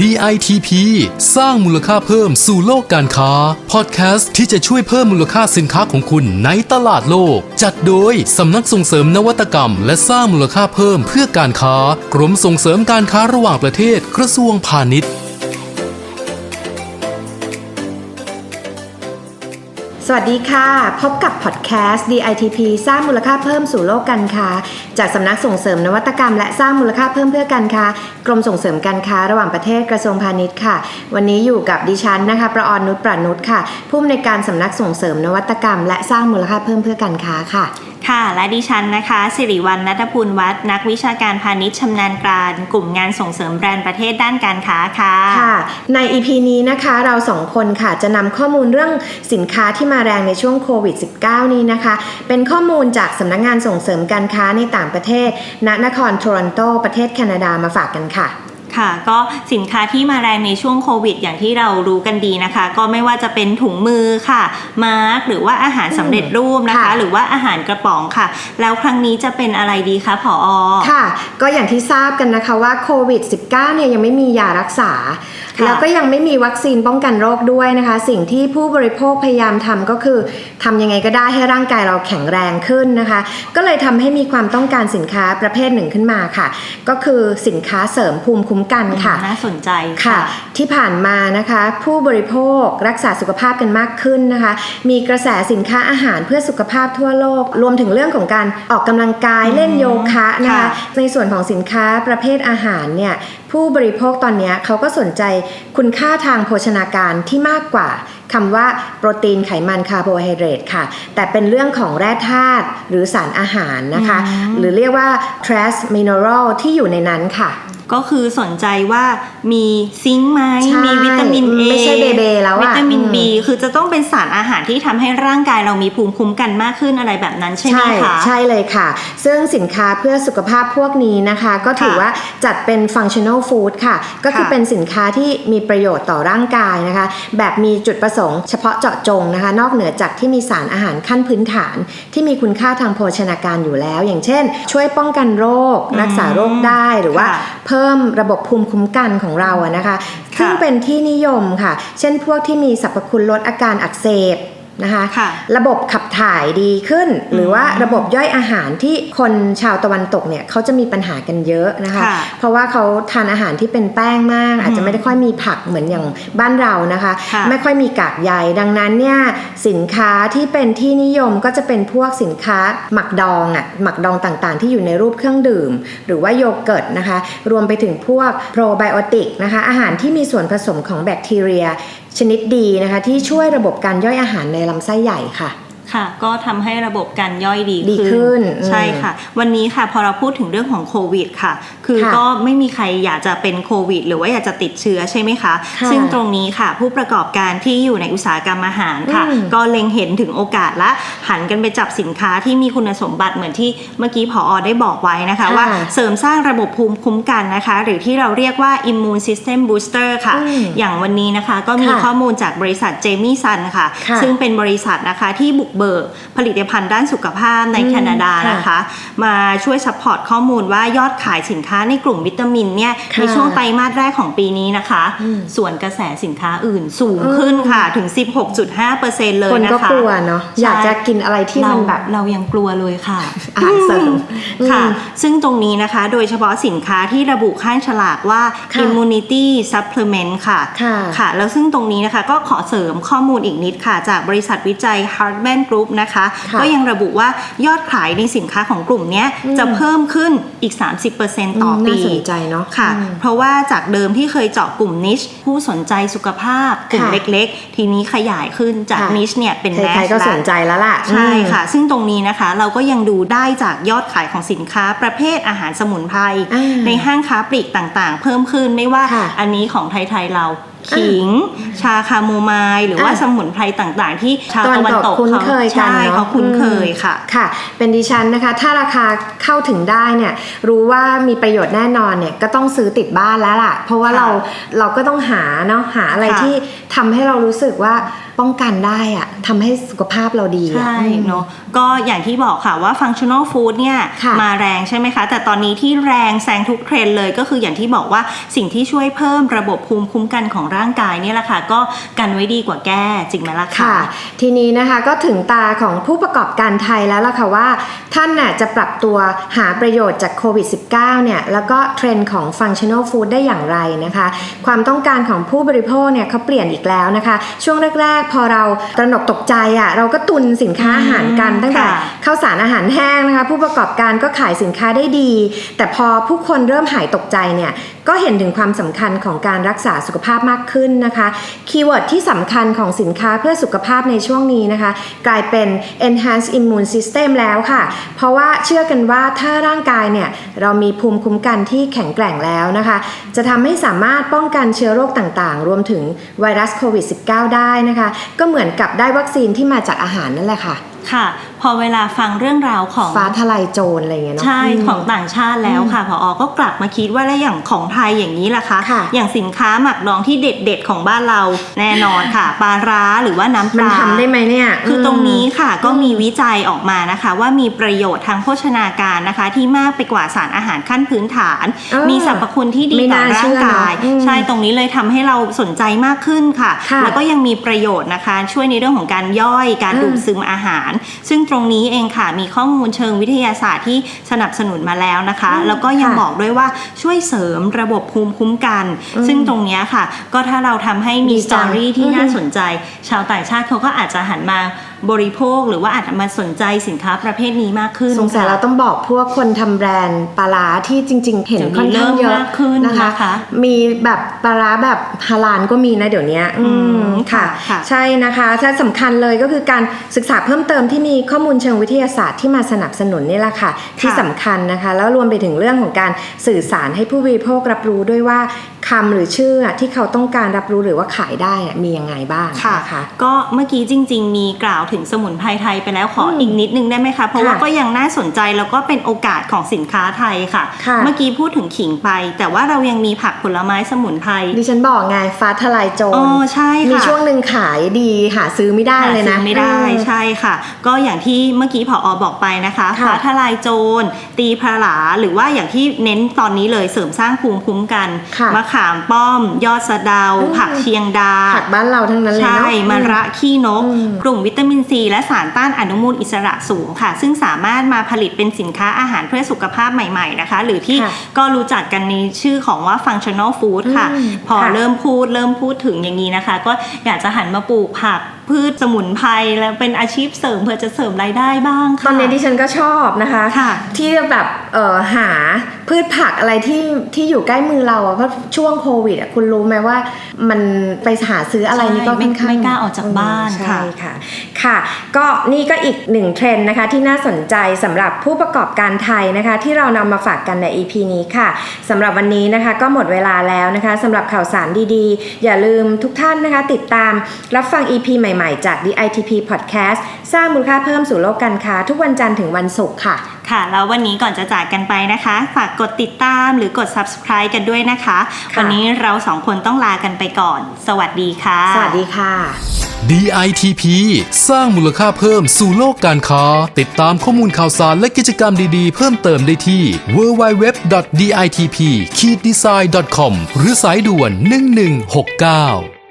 DITP สร้างมูลค่าเพิ่มสู่โลกการค้า พอดแคสต์ที่จะช่วยเพิ่มมูลค่าสินค้าของคุณในตลาดโลก จัดโดยสำนักส่งเสริมนวัตกรรม และสร้างมูลค่าเพิ่มเพื่อการค้า กรมส่งเสริมการค้าระหว่างประเทศกระทรวงพาณิชย์ สวัสดีค่ะ พบกับพอดแคสต์ DITP สร้างมูลค่าเพิ่มสู่โลกการค้า จากสำนักส่งเสริมนวัตกรรม และสร้างมูลค่าเพิ่มเพื่อการค้ากรมส่งเสริมการค้าระหว่างประเทศกระทรวงพาณิชย์ค่ะ วันนี้อยู่กับดิฉันนะคะ ประออนนุชประนุชค่ะผู้อำนวยการสำนักส่งเสริมนวัตกรรม และสร้างมูลค่าเพิ่มเพื่อการค้าค่ะ ค่ะ และดิฉันนะคะ สิริวัลนัทพูลวัฒน์นักวิชาการพาณิชย์ชำนาญการ กลุ่มงานส่งเสริมแบรนด์ประเทศด้านการค้าค่ะ ค่ะ ใน EP นี้นะคะเราสองคนค่ะจะนำข้อมูลเรื่องสินค้าที่มาแรงในช่วงโควิด -19 นี้นะคะ เป็นข้อมูลจากสำนักงานส่งเสริมการค้าในต่างประเทศ ณนครโทรอนโตประเทศแคนาดามาฝากกันค่ะ ค่ะ ก็สินค้าที่มาแรงในช่วงโควิด อย่างที่เรารู้กันดีนะคะ ก็ไม่ว่าจะเป็นถุงมือค่ะ มาร์กหรือว่าอาหารสำเร็จรูปนะคะค่ะหรือว่าอาหารกระป๋องค่ะ แล้วครั้งนี้จะเป็นอะไรดีคะผอค่ะ ก็อย่างที่ทราบกันนะคะว่าโควิด -19 เนี่ยยังไม่มียารักษาค่ะแล้วก็ยังไม่มีวัคซีนป้องกันโรคด้วยนะคะ สิ่งที่ผู้บริโภคพยายามทำก็คือทำยังไงก็ได้ให้ร่างกายเราแข็งแรงขึ้นนะคะ ก็เลยทำให้มีความต้องการสินค้าประเภทหนึ่งขึ้นมาค่ะ ก็คือสินค้าเสริมภูมิคุ้มกันค่ะน่าสนใจค่ะ ที่ผ่านมานะคะ ผู้บริโภครักษาสุขภาพกันมากขึ้นนะคะ มีกระแสสินค้าอาหารเพื่อสุขภาพทั่วโลก รวมถึงเรื่องของการออกกำลังกายเล่นโยคะนะคะค่ะในส่วนของสินค้าประเภทอาหารเนี่ย ผู้บริโภคตอนเนี้ยเขาก็สนใจคุณค่าทางโภชนาการที่มากกว่าคำว่าโปรตีนไขมันคาร์โบไฮเดรตค่ะ แต่เป็นเรื่องของแร่ธาตุหรือสารอาหารนะคะ หรือเรียกว่า trace mineral ที่อยู่ในนั้นค่ะ ก็คือสนใจว่า มีซิงค์ไหมใช่มีวิตามิน A ไม่ใช่เบเบแล้วอะวิตามินอืม B คือจะต้องเป็นสารอาหารที่ทำให้ร่างกายเรามีภูมิคุ้มกันมากขึ้นอะไรแบบนั้นใช่ไหมคะ ใช่เลยค่ะ ซึ่งสินค้าเพื่อสุขภาพพวกนี้นะคะ ก็ถือค่ะว่าจัดเป็น functional food ค่ะ ก็คือค่ะเป็นสินค้าที่มีประโยชน์ต่อร่างกายนะคะ แบบมีจุดประสงค์เฉพาะเจาะจงนะคะ นอกเหนือจากที่มีสารอาหารขั้นพื้นฐาน ที่มีคุณค่าทางโภชนาการอยู่แล้ว อย่างเช่น ช่วยป้องกันโรค รักษาโรคได้หรือว่า ค่ะ เพิ่มระบบภูมิคุ้มกันของเราอะนะคะ ซึ่งค่ะเป็นที่นิยมค่ะ เช่นพวกที่มีสรรพคุณลดอาการอักเสบ นะคะค่ะระบบขับถ่ายดีขึ้น หรือว่าระบบย่อยอาหารที่คนชาวตะวันตกเนี่ยเขาจะมีปัญหากันเยอะนะคะค่ะเพราะว่าเขาทานอาหารที่เป็นแป้งมาก อาจจะไม่ได้ค่อยมีผักเหมือนอย่างบ้านเรานะคะค่ะไม่ค่อยมีกากใยดังนั้นเนี่ยสินค้าที่เป็นที่นิยมก็จะเป็นพวกสินค้าหมักดองอะ่ะหมักดองต่างๆ ที่อยู่ในรูปเครื่องดื่ม หรือว่าโยเกิร์ตนะคะ รวมไปถึงพวกโปรไบโอติกนะคะอาหารที่มีส่วนผสมของแบคทีเรีย ชนิดดีนะคะที่ช่วยระบบการย่อยอาหารในลำไส้ใหญ่ค่ะ ค่ะก็ทำให้ระบบการย่อยดีดีขึ้นอืมใช่ค่ะ วันนี้ค่ะพอเราพูดถึงเรื่องของโควิดค่ะ คือค่ะก็ไม่มีใครอยากจะเป็นโควิด หรือว่าอยากจะติดเชื้อใช่ไหมคะค่ะซึ่งตรงนี้ค่ะ ผู้ประกอบการที่อยู่ในอุตสาหกรรมอาหารค่ะอืมก็เล็งเห็นถึงโอกาสและหันกันไปจับสินค้าที่มีคุณสมบัติเหมือนที่เมื่อกี้ผอได้บอกไว้นะคะค่ะว่าเสริมสร้างระบบภูมิคุ้มกันนะคะ หรือที่เราเรียกว่า immune system booster ค่ะอืมอย่างวันนี้นะคะก็มีค่ะข้อมูลจากบริษัทเจมี่ซันค่ะค่ะ ซึ่งเป็นบริษัทนะคะที่บุกเบิกผลิตภัณฑ์ด้านสุขภาพในอืมแคนาดาค่ะนะคะ มาช่วยซัพพอร์ตข้อมูลว่ายอดขายสินค้าในกลุ่มวิตามินเนี่ยค่ะในช่วงไตรมาสแรกของปีนี้นะคะอืมส่วนกระแสสินค้าอื่นสูงขึ้นค่ะถึง 16.5%เลยคนนะคะก็กลัวเนาะอยากจะกินอะไรที่มันแบบเรายังกลัวเลยค่ะอาหารเสริมค่ะอืมซึ่งตรงนี้นะคะโดยเฉพาะสินค้าที่ระบุข้างฉลากว่าค่ะ immunity supplement ค่ะค่ะค่ะ แล้วซึ่งตรงนี้นะคะก็ขอเสริมข้อมูลอีกนิดค่ะ จากบริษัทวิจัย Hartman Group นะคะค่ะก็ยังระบุว่ายอดขายในสินค้าของกลุ่มเนี้ยอืมจะเพิ่มขึ้นอีก 30%ต่ออืมปีน่าสนใจเนอะค่ะอืมเพราะว่าจากเดิมที่เคยเจาะกลุ่มนิชผู้สนใจสุขภาพกลุ่มค่ะเล็กๆ ทีนี้ขยายขึ้นจากค่ะนิชเนี่ยเป็นใคแมรสๆก็สนใจแล้วล่ะ ใช่อืมค่ะ ซึ่งตรงนี้นะคะเราก็ยังดูได้จากยอดขายของสินค้าประเภทอาหารสมุนไพรอ่าในห้างค้าปลีกต่างๆ เพิ่มขึ้นไม่ว่าค่ะอันนี้ของไทยๆเรา ขิง ชาคาโมไมล์หรือว่าอ่าสมุนไพรต่างๆ ที่ชาวตะตะวัวันนตตกกคุ้นเคยกันใช่เนาะเขาคุ้นเคยค่ะค่ะ เป็นดิฉันนะคะ ถ้าราคาเข้าถึงได้เนี่ยรู้ว่ามีประโยชน์แน่นอนเนี่ยก็ต้องซื้อติดบ้านแล้วล่ะ เพราะว่าค่ะเราเราก็ต้องหาเนาะหาอะไรค่ะที่ทำให้เรารู้สึกว่าป้องกันได้อะ ทำให้สุขภาพเราดีอะใช่อืมเนาะก็อย่างที่บอกค่ะว่า functional food เนี่ยค่ะมาแรงใช่ไหมคะ แต่ตอนนี้ที่แรงแซงทุกเทรนด์เลยก็คืออย่างที่บอกว่าสิ่งที่ช่วยเพิ่มระบบภูมิคุ้มกันของร่างกายเนี่ยแหละค่ะ ก็กันไว้ดีกว่าแก้จริงไหมล่ะค่ะ ทีนี้นะคะก็ถึงตาของผู้ประกอบการไทยแล้วล่ะค่ะว่า ท่านน่ะจะปรับตัวหาประโยชน์จากโควิด -19 เนี่ยแล้วก็เทรนด์ของ functional food ได้อย่างไรนะคะ ความต้องการของผู้บริโภคเนี่ยเขาเปลี่ยนอีกแล้วนะคะ ช่วงแรก ๆ พอเราตระหนกตกใจอะเราก็ตุนสินค้าอาหารกันตั้งแต่ค่ะข้าวสารอาหารแห้งนะคะ ผู้ประกอบการก็ขายสินค้าได้ดี แต่พอผู้คนเริ่มหายตกใจเนี่ย ก็เห็นถึงความสำคัญของการรักษาสุขภาพมากขึ้นนะคะ คีย์เวิร์ดที่สำคัญของสินค้าเพื่อสุขภาพในช่วงนี้นะคะ กลายเป็น enhanced immune system แล้วค่ะ เพราะว่าเชื่อกันว่าถ้าร่างกายเนี่ย เรามีภูมิคุ้มกันที่แข็งแกร่งแล้วนะคะ จะทำให้สามารถป้องกันเชื้อโรคต่างๆ รวมถึงไวรัสโควิด -19 ได้นะคะ ก็เหมือนกับได้วัคซีนที่มาจากอาหารนั่นแหละค่ะค่ะ อเวลาฟังเรื่องราวของฟ้าทลายโจรอะไรอย่างเงี้ยเนาะใช่มของต่างชาติแล้วค่ะพออก็กลับมาคิดว่าแล้วอย่างของไทยอย่างนี้ล่ะคะค่ะอย่างสินค้าหมักดองที่เด็ดๆของบ้านเราแน่นอนค่ะปลาร้าหรือว่าน้ำปมันลาทำได้ไหมเนี่ยคือตรงนี้ค่ะก็อืมมีวิจัยออกมานะคะ ว่ามีประโยชน์ทางโภชนาการนะคะ ที่มากไปกว่าสารอาหารขั้นพื้นฐานเออมีสรรพคุณที่ดีไม่ต่อน่าร่าเชื่งอเนอะกายอืมใช่ตรงนี้เลยทำให้เราสนใจมากขึ้นค่ะค่ะ แล้วก็ยังมีประโยชน์นะคะ ช่วยในเรื่องของการย่อยการอืมดูดซึมอาหาร ซึ่งตรงนี้เองค่ะ มีข้อมูลเชิงวิทยาศาสตร์ที่สนับสนุนมาแล้วนะคะอืมแล้วก็ยังค่ะบอกด้วยว่าช่วยเสริมระบบภูมิคุ้มกันอืมซึ่งตรงเนี้ยค่ะ ก็ถ้าเราทำให้มีดีสจัตองรี่ที่อืมน่าสนใจ ชาวต่างชาติเขาก็อาจจะหันมาบริโภคหรือว่าอาจจะมาสนใจสินค้าประเภทนี้มากขึ้นสงสัยค่ะเราต้องบอกพวกคนทำแบรนด์ปลาร้าที่จริง ๆ เห็นเดี๋ยวนี้ค่อนข้างเยเริ่มอะมากขึ้นนะคะนะคะ มีแบบปลาร้าแบบฮาลานก็มีนะเดี๋ยวนี้อือืมมค่ะค่ะใช่นะคะถ้าสำคัญเลยก็คือการศึกษาเพิ่มเติมที่มีข้อมูลเชิงวิทยาศาสตร์ที่มาสนับสนุนนี่แหละค่ะ ที่สำคัญนะคะ แล้วรวมไปถึงเรื่องของการสื่อสารให้ผู้บริโภครับรู้ด้วยว่าคำหรือชื่อที่เขาต้องการรับรู้หรือว่าขายได้อะมียังไงบ้างค่ะนะคะก็เมื่อกี้จริง ๆ มีกล่าวถึงสมุนไพรไทยไปแล้วขออมอีกนิดนึงได้ไหมคะเพราะค่ะว่าก็ยังน่าสนใจแล้วก็เป็นโอกาสของสินค้าไทยค่ะค่ะ เมื่อกี้พูดถึงขิงไป แต่ว่าเรายังมีผักผลไม้สมุนไพรดิฉันบอกไงฟ้าทลายโจรอ๋อใช่ค่ะมีช่วงหนึ่งขายดีหาซื้อไม่ได้หาเลยนะซื้อไม่ได้อืมใช่ค่ะ ก็อย่างที่เมื่อกี้ผอบอกไปนะคะค่ะฟ้าทลายโจรตีพลาหรือว่าอย่างที่เน้นตอนนี้เลยเสริมสร้างภูมิคุ้มกันค่ะมะขามป้อม ยอดสะเดาอืมผักเชียงดา ผักบ้านเราทั้งนั้นเลยใช่เนาะมะระขี้นกอืมกลุ่มวิตามินซีและสารต้านอนุมูลอิสระสูงค่ะ ซึ่งสามารถมาผลิตเป็นสินค้าอาหารเพื่อสุขภาพใหม่ๆนะคะ หรือที่ค่ะก็รู้จักกันในชื่อของว่า functional food ค่ะอืมพอค่ะเริ่มพูดเริ่มพูดถึงอย่างนี้นะคะ ก็อยากจะหันมาปลูกผักพืชสมุนไพรแล้วเป็นอาชีพเสริมเพื่อจะเสริมรายได้บ้างค่ะ ตอนนี้ดิฉันก็ชอบนะคะ ค่ะ ที่จะแบบเอ่อหาพืชผักอะไรที่ที่อยู่ใกล้มือเราอะเพราะช่วงโควิดอะคุณรู้ไหมว่ามันไปหาซื้ออะไรนี่ก็ใช่ไม่ค่อนข้างไม่กล้าออกจากบ้านอืมค่ะใช่ค่ะ ค่ะ ก็นี่ก็อีกหนึ่งเทรนด์นะคะที่น่าสนใจสำหรับผู้ประกอบการไทยนะคะ ที่เรานำมาฝากกันใน EP นี้ค่ะสำหรับวันนี้นะคะก็หมดเวลาแล้วนะคะสำหรับข่าวสารดีๆ อย่าลืมทุกท่านนะคะ ติดตามรับฟัง EP ใหม่ๆ จาก DITP Podcast สร้างมูลค่าเพิ่มสู่โลกการค้า ทุกวันจันทร์ถึงวันศุกร์ค่ะ ค่ะ แล้ววันนี้ก่อนจะจากกันไปนะคะ ฝากกดติดตามหรือกด subscribe กันด้วยนะคะค่ะวันนี้เราสองคนต้องลากันไปก่อน สวัสดีค่ะ สวัสดีค่ะ DITP สร้างมูลค่าเพิ่มสู่โลกการค้า ติดตามข้อมูลข่าวสารและกิจกรรมดีๆ เพิ่มเติมได้ที่ www.ditp-design.com หรือสายด่วน 1169